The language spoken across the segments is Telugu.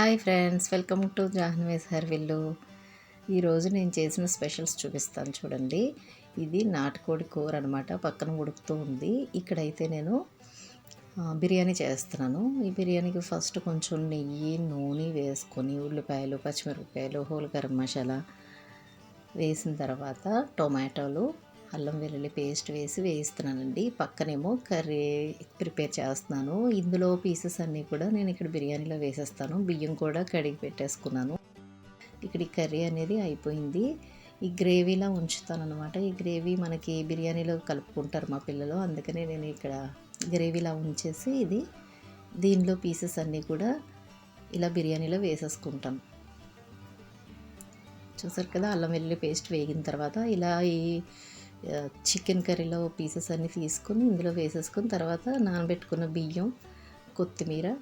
Hi friends welcome to Jahnavi's హర్విల్లు ఈరోజు నేను చేసిన స్పెషల్స్ చూపిస్తాను చూడండి. ఇది నాటుకోడి కూర అనమాట పక్కన ఉడుకుతూ ఉంది. ఇక్కడైతే నేను బిర్యానీ చేస్తున్నాను. ఈ బిర్యానీకి ఫస్ట్ కొంచెం నెయ్యి నూనె వేసుకొని ఉల్లిపాయలు పచ్చిమిరపకాయలు హోల్ గరం మసాలా వేసిన తర్వాత టొమాటోలు అల్లం వెల్లుల్లి పేస్ట్ వేసి వేయిస్తున్నానండి. పక్కనేమో కర్రీ ప్రిపేర్ చేస్తున్నాను. ఇందులో పీసెస్ అన్నీ కూడా నేను ఇక్కడ బిర్యానీలో వేసేస్తాను. బియ్యం కూడా కడిగి పెట్టేసుకున్నాను. ఇక్కడ ఈ కర్రీ అనేది అయిపోయింది. ఈ గ్రేవీలా ఉంచుతాను అనమాట ఈ గ్రేవీ మనకి బిర్యానీలో కలుపుకుంటారు మా పిల్లలు. అందుకనే నేను ఇక్కడ గ్రేవీలా ఉంచేసి ఇది దీనిలో పీసెస్ అన్నీ కూడా ఇలా బిర్యానీలో వేసేసుకుంటాను. చూసారు కదా అల్లం వెల్లుల్లి పేస్ట్ వేగిన తర్వాత ఇలా ఈ చికెన్ కర్రీలో పీసెస్ అన్నీ తీసుకొని ఇందులో వేసేసుకుని తర్వాత నానబెట్టుకున్న బియ్యం కొత్తిమీర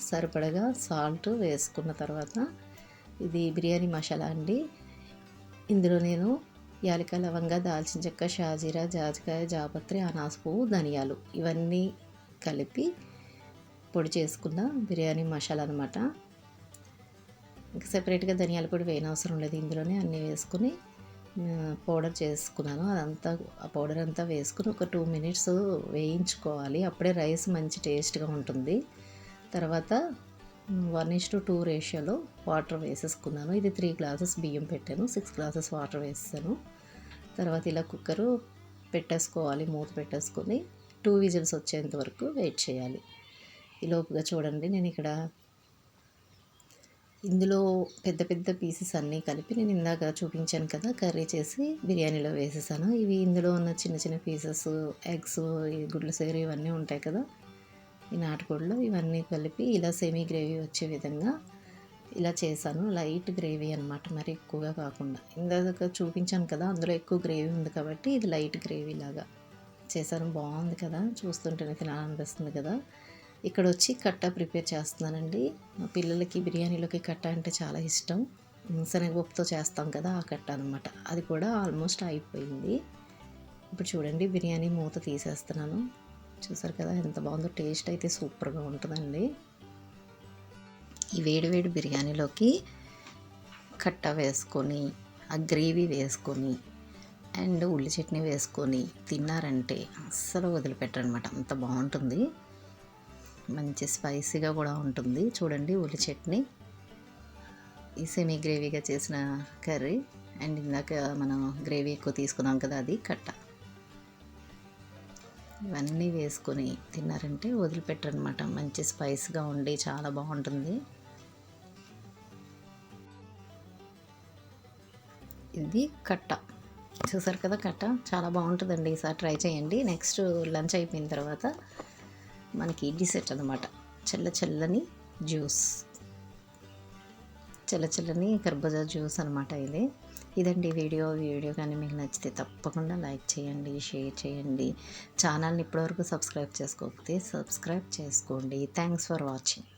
సరిపడగా సాల్ట్ వేసుకున్న తర్వాత ఇది బిర్యానీ మసాలా అండి. ఇందులో నేను యాలక లవంగా దాల్చిన చెక్క షాజీరా జాజికాయ జాపత్రి అనాస పువ్వు ధనియాలు ఇవన్నీ కలిపి పొడి చేసుకున్న బిర్యానీ మసాలా అనమాట ఇంకా సెపరేట్గా ధనియాల పొడి వేయనవసరం లేదు. ఇందులోనే అన్నీ వేసుకుని పౌడర్ చేసుకున్నాను. అదంతా ఆ పౌడర్ అంతా వేసుకుని ఒక టూ మినిట్స్ వేయించుకోవాలి. అప్పుడే రైస్ మంచి టేస్ట్గా ఉంటుంది. తర్వాత వన్ ఇస్ టు టూ రేషియోలో వాటర్ వేసేసుకున్నాను. ఇది త్రీ గ్లాసెస్ బియ్యం పెట్టాను. సిక్స్ గ్లాసెస్ వాటర్ వేసాను. తర్వాత ఇలా కుక్కరు పెట్టేసుకోవాలి మూత పెట్టేసుకొని. టూ విజిల్స్ వచ్చేంత వరకు వెయిట్ చేయాలి. ఈ లోపుగా చూడండి నేను ఇక్కడ ఇందులో పెద్ద పెద్ద పీసెస్ అన్నీ కలిపి నేను ఇందాక చూపించాను కదా కర్రీ చేసి బిర్యానీలో వేసేసాను. ఇవి ఇందులో ఉన్న చిన్న చిన్న పీసెస్ ఎగ్స్ గుడ్ల సేరు ఇవన్నీ ఉంటాయి కదా ఈ నాటుకోడిలో ఇవన్నీ కలిపి ఇలా సెమీ గ్రేవీ వచ్చే విధంగా ఇలా చేశాను. లైట్ గ్రేవీ అనమాట మరి ఎక్కువగా కాకుండా. ఇందాక చూపించాను కదా అందులో ఎక్కువ గ్రేవీ ఉంది కాబట్టి ఇది లైట్ గ్రేవీ లాగా చేశాను. బాగుంది కదా చూస్తుంటేనే తినాలనిపిస్తుంది కదా. ఇక్కడ వచ్చి కట్ట ప్రిపేర్ చేస్తున్నానండి. మా పిల్లలకి బిర్యానీలోకి కట్ట అంటే చాలా ఇష్టం. శనగపప్పుతో చేస్తాం కదా ఆ కట్ట అనమాట అది కూడా ఆల్మోస్ట్ అయిపోయింది. ఇప్పుడు చూడండి బిర్యానీ మూత తీసేస్తున్నాను. చూసారు కదా ఎంత బాగుందో టేస్ట్ అయితే సూపర్గా ఉంటుందండి. ఈ వేడివేడి బిర్యానీలోకి కట్ట వేసుకొని ఆ గ్రేవీ వేసుకొని అండ్ ఉల్లి చట్నీ వేసుకొని తిన్నారంటే అస్సలు వదిలిపెట్టరనమాట అంత బాగుంటుంది. మంచి స్పైసీగా కూడా ఉంటుంది. చూడండి ఉల్లి చట్నీ. ఈ సెమీ గ్రేవీగా చేసిన కర్రీ. అండ్ ఇందాక మనం గ్రేవీ ఎక్కువ తీసుకున్నాం కదా అది కట్ట. ఇవన్నీ వేసుకొని తిన్నారంటే వదిలిపెట్టరనమాట. మంచి స్పైస్గా ఉండి చాలా బాగుంటుంది. ఇది కట్ట. చూసారు కదా కట్ట? చాలా బాగుంటుందండి. ఈసారి ట్రై చేయండి. నెక్స్ట్ లంచ్ అయిపోయిన తర్వాత మనకి ఇడ్లీ సెట్ అనమాట చల్ల చల్లని జ్యూస్. చల్ల చల్లని కర్బూజా జ్యూస్ అనమాట ఇది. ఇదండి వీడియో. వీడియో కానీ మీకు నచ్చితే తప్పకుండా లైక్ చేయండి షేర్ చేయండి. ఛానల్ని ఇప్పటివరకు సబ్స్క్రైబ్ చేసుకోకపోతే సబ్స్క్రైబ్ చేసుకోండి. Thanks for watching.